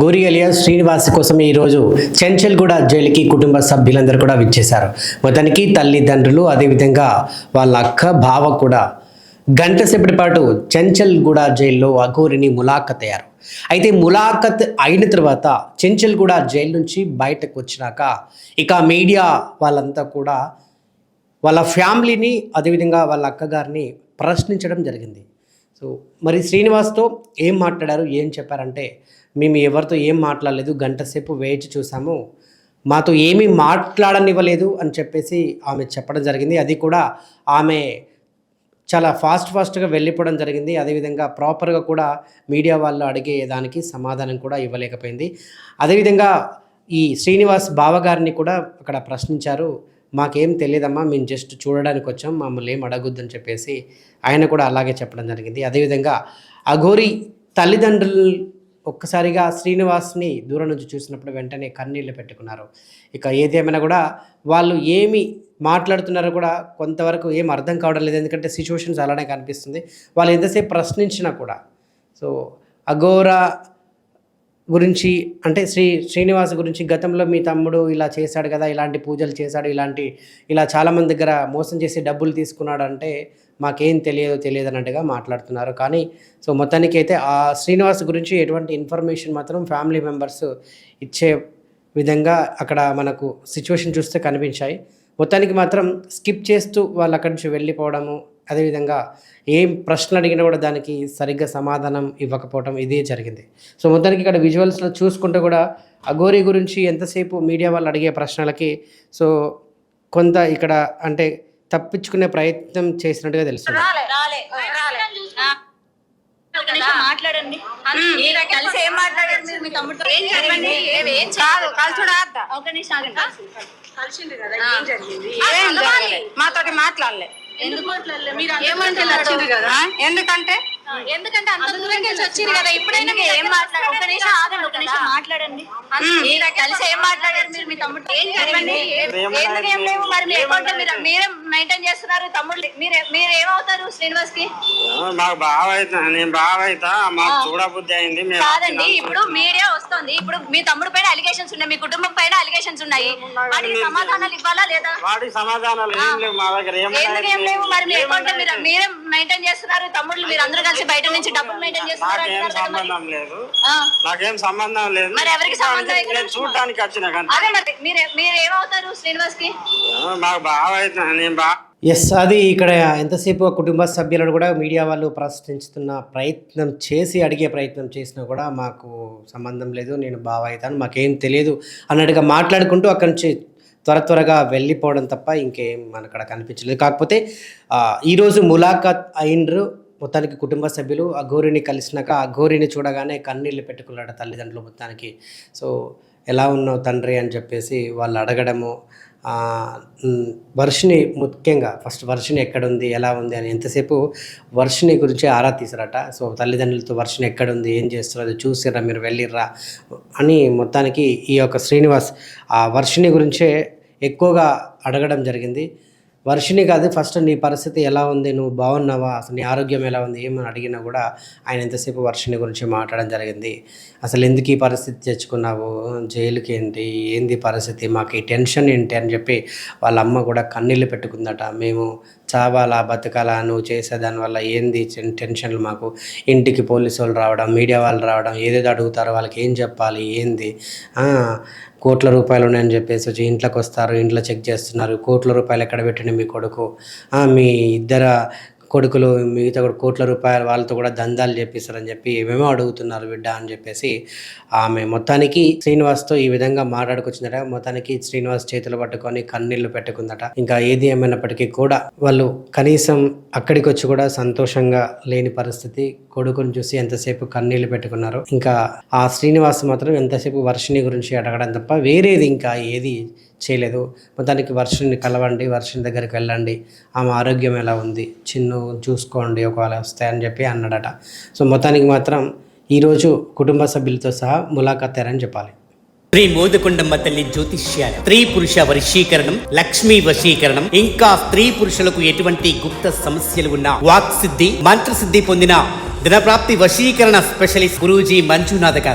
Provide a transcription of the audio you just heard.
గోరి అలియా శ్రీనివాస్ కోసం ఈరోజు చెంచల్గూడ జైలుకి కుటుంబ సభ్యులందరూ కూడా విచ్చేశారు. మొత్తానికి తల్లిదండ్రులు అదేవిధంగా వాళ్ళ అక్క బావ కూడా గంట సేపటి పాటు చెంచల్గూడ జైల్లో అఘోరిని ములాఖత్ అయ్యారు అయితే ములాఖత్ అయిన తర్వాత చెంచల్గూడ జైలు నుంచి బయటకు వచ్చినాక ఇక మీడియా వాళ్ళంతా కూడా వాళ్ళ ఫ్యామిలీని అదేవిధంగా వాళ్ళ అక్కగారిని ప్రశ్నించడం జరిగింది. సో మరి శ్రీనివాస్తో ఏం మాట్లాడారు ఏం చెప్పారంటే మేము ఎవరితో ఏం మాట్లాడలేదు గంట సేపు వేచి చూసాము. మాతో ఏమీ మాట్లాడనివ్వలేదు అని చెప్పేసి ఆమె చెప్పడం జరిగింది. అది కూడా ఆమె చాలా ఫాస్ట్ ఫాస్ట్గా వెళ్ళిపోవడం జరిగింది. అదేవిధంగా ప్రాపర్గా కూడా మీడియా వాళ్ళు అడిగే దానికి సమాధానం కూడా ఇవ్వలేకపోయింది. అదేవిధంగా ఈ శ్రీనివాస్ బావగారిని కూడా అక్కడ ప్రశ్నించారు. మాకేం తెలియదమ్మా మేము జస్ట్ చూడడానికి వచ్చాం మమ్మల్ని ఏం అడగొద్దని చెప్పేసి ఆయన కూడా అలాగే చెప్పడం జరిగింది. అదేవిధంగా అఘోరి తల్లిదండ్రులు ఒక్కసారిగా శ్రీనివాస్ని దూరం నుంచి చూసినప్పుడు వెంటనే కన్నీళ్ళు పెట్టుకున్నారు. ఇక ఏదేమైనా కూడా వాళ్ళు ఏమి మాట్లాడుతున్నారో కూడా కొంతవరకు ఏం అర్థం కావడం లేదు. ఎందుకంటే సిచ్యువేషన్స్ అలానే కనిపిస్తుంది. వాళ్ళు ఎంతసేపు ప్రశ్నించినా కూడా. సో అఘోరా గురించి అంటే శ్రీ శ్రీనివాస్ గురించి గతంలో మీ తమ్ముడు ఇలా చేశాడు కదా ఇలాంటి పూజలు చేశాడు ఇలాంటి ఇలా చాలామంది దగ్గర మోసం చేసి డబ్బులు తీసుకున్నాడు అంటే మాకేం తెలియదు తెలియదు అన్నట్టుగా మాట్లాడుతున్నారు. కానీ సో మొత్తానికి అయితే ఆ శ్రీనివాస్ గురించి ఎటువంటి ఇన్ఫర్మేషన్ మాత్రం ఫ్యామిలీ మెంబర్స్ ఇచ్చే విధంగా అక్కడ మనకు సిచ్యువేషన్ చూస్తే కనిపించాయి. మొత్తానికి మాత్రం స్కిప్ చేస్తూ వాళ్ళు అక్కడి నుంచి వెళ్ళిపోవడము అదేవిధంగా ఏం ప్రశ్నలు అడిగినా కూడా దానికి సరిగ్గా సమాధానం ఇవ్వకపోవడం ఇదే జరిగింది. సో మొత్తానికి ఇక్కడ విజువల్స్లో చూసుకుంటే కూడా అఘోరి గురించి ఎంతసేపు మీడియా వాళ్ళు అడిగే ప్రశ్నలకి సో కొంత ఇక్కడ అంటే తప్పించుకునే ప్రయత్నం చేసినట్టుగా తెలుస్తుంది. రాలే రాలే రాలే. ఆ. ఒక నిమిషం మాట్లాడండి. కలిసి ఏం మాట్లాడారు? మీరు మీ తమ్ముడితో ఏం జరిగింది? ఏది ఏం కాదు కలుసుడు ఒక నిమిషం ఆగండి. కలిసిండు కదా ఆ. ఏం జరిగింది? ఏం జరగలే. మాతోటి మాట్లాడలే. మీరు? ఎందుకంటే? ఎందుకంటే అంత దూరం నుంచి వచ్చింది కదా ఇప్పుడైనా మీరు ఏం మాట్లాడారు ఒక నిమిషం ఆగండి ఒక నిమిషం మాట్లాడండి. మీరు కలిసి ఏం మాట్లాడారు? మీరు మీ తమ్ముడితో ఏం జరిగింది ఎందుకు ఏం లేవు మరి మీ అకౌంట్ మీరు మీరే మెయింటైన్ చేస్తున్నారు తమ్ముడు మీరు మీరు ఏమవుతారు శ్రీనివాస్కి మాకు బావ అవుతా నేను అవుతా మాకు చూడబుద్ధి అయింది. మేము కాదండి ఇప్పుడు మీడియా వస్తుంది ఇప్పుడు మీ తమ్ముడు పైన అలిగేషన్స్ ఉన్నాయి మీ కుటుంబం పైన అలిగేషన్స్ ఉన్నాయి. వాటికి సమాధానాలు ఇవ్వాలా లేదా? వాటికి సమాధానాలు ఏం లేవు మా దగ్గర ఏం ఎందుకు ఏం లేవు? మరి మీ అకౌంట్ మీరు మీరే మెయింటైన్ చేస్తున్నారు తమ్ముళ్ళు మీరు అందరూ కలిసి బయట నుంచి డబ్బులు మెయింటైన్ చేస్తున్నారు నాకేం అంటున్నారు కదా మరి. సంబంధం లేదు. ఆ, నాకేం సంబంధం లేదు. మరి ఎవరికి సంబంధం ఇక్కడ? నేను చూడటానికి వచ్చిన కానీ. అదే మరి మీరు మీరు ఏమవుతారు శ్రీనివాస్కి మాకు బావ అవుతా నేను బా ఎస్ అది ఇక్కడ ఎంతసేపు కుటుంబ సభ్యులను కూడా మీడియా వాళ్ళు ప్రశ్నిస్తున్న ప్రయత్నం చేసి అడిగే ప్రయత్నం చేసినా కూడా మాకు సంబంధం లేదు నేను బావ అవుతాను మాకేం తెలియదు అన్నట్టుగా మాట్లాడుకుంటూ అక్కడి నుంచి త్వర త్వరగా వెళ్ళిపోవడం తప్ప ఇంకేం మన అక్కడ కనిపించలేదు. కాకపోతే ఈరోజు ములాఖాత్ అయినరు మొత్తానికి కుటుంబ సభ్యులు ఆ గోరిని కలిసినాక ఆ గోరిని చూడగానే కన్నీళ్ళు పెట్టుకున్నాడు తల్లిదండ్రులు మొత్తానికి. సో ఎలా ఉన్నావు తండ్రి అని చెప్పేసి వాళ్ళు అడగడము వర్షిని ముఖ్యంగా ఫస్ట్ వర్షిని ఎక్కడుంది ఎలా ఉంది అని ఎంతసేపు వర్షిని గురించి ఆరా తీసారట సో తల్లిదండ్రులతో వర్షిని ఎక్కడుంది ఏం చేస్తున్నారు అది చూసిర్రా మీరు వెళ్ళిర్రా అని మొత్తానికి ఈ యొక్క శ్రీనివాస్ ఆ వర్షిని గురించే ఎక్కువగా అడగడం జరిగింది. వర్షిని కాదు ఫస్ట్ నీ పరిస్థితి ఎలా ఉంది? నువ్వు బాగున్నావా? అసలు నీ ఆరోగ్యం ఎలా ఉంది? ఏమని అడిగినా కూడా ఆయన ఎంతసేపు వర్షిని గురించి మాట్లాడడం జరిగింది. అసలు ఎందుకు ఈ పరిస్థితి తెచ్చుకున్నావు? జైలుకి ఏంటి ఏంది పరిస్థితి? మాకు ఈ టెన్షన్ ఏంటి? అని చెప్పి వాళ్ళ అమ్మ కూడా కన్నీళ్ళు పెట్టుకుందట. మేము చావాలా బతకాలా నువ్వు చేసే దానివల్ల ఏంది టెన్షన్లు మాకు? ఇంటికి పోలీసు వాళ్ళు రావడం మీడియా వాళ్ళు రావడం ఏదేదో అడుగుతారో వాళ్ళకి ఏం చెప్పాలి ఏంది? కోట్ల రూపాయలు ఉన్నాయని చెప్పేసి వచ్చి ఇంట్లోకి వస్తారు ఇంట్లో చెక్ చేస్తున్నారు కోట్ల రూపాయలు ఎక్కడ పెట్టండి మీ కొడుకు? మీ ఇద్దరు కొడుకులు మిగతా కూడా కోట్ల రూపాయలు వాళ్ళతో కూడా దందాలు చేపిస్తారని చెప్పి ఏమేమో అడుగుతున్నారు బిడ్డ అని చెప్పేసి ఆమె మొత్తానికి శ్రీనివాస్తో ఈ విధంగా మాట్లాడుకొచ్చిందట. మొత్తానికి శ్రీనివాస్ చేతులు పట్టుకొని కన్నీళ్ళు పెట్టుకుందట. ఇంకా ఏది ఏమైనప్పటికీ కూడా వాళ్ళు కనీసం అక్కడికి వచ్చి కూడా సంతోషంగా లేని పరిస్థితి. కొడుకుని చూసి ఎంతసేపు కన్నీళ్ళు పెట్టుకున్నారు. ఇంకా ఆ శ్రీనివాస్ మాత్రం ఎంతసేపు వర్షిని గురించి అడగడం తప్ప వేరేది ఇంకా ఏది చేయలేదు. మొత్తానికి వర్షుని కలవండి వర్షుని దగ్గరికి వెళ్ళండి. ఆమె ఆరోగ్యం ఎలా ఉంది? చిన్ను చూసుకోండి ఒకవేళ వస్తాయని చెప్పి అన్నాడట. సో మొత్తానికి మాత్రం ఈరోజు కుటుంబ సభ్యులతో సహా ములాఖాతారని చెప్పాలి. శ్రీ మోదకొండమ్మ తల్లి జ్యోతిష్యాలు స్త్రీ పురుష వశీకరణం లక్ష్మీ వశీకరణం ఇంకా స్త్రీ పురుషులకు ఎటువంటి గుప్త సమస్యలు ఉన్నా వాక్ సిద్ధి మంత్రసిద్ధి పొందిన దినప్రాప్తి వశీకరణ స్పెషలిస్ట్ గురూజీ మంజునాథ్ గారు.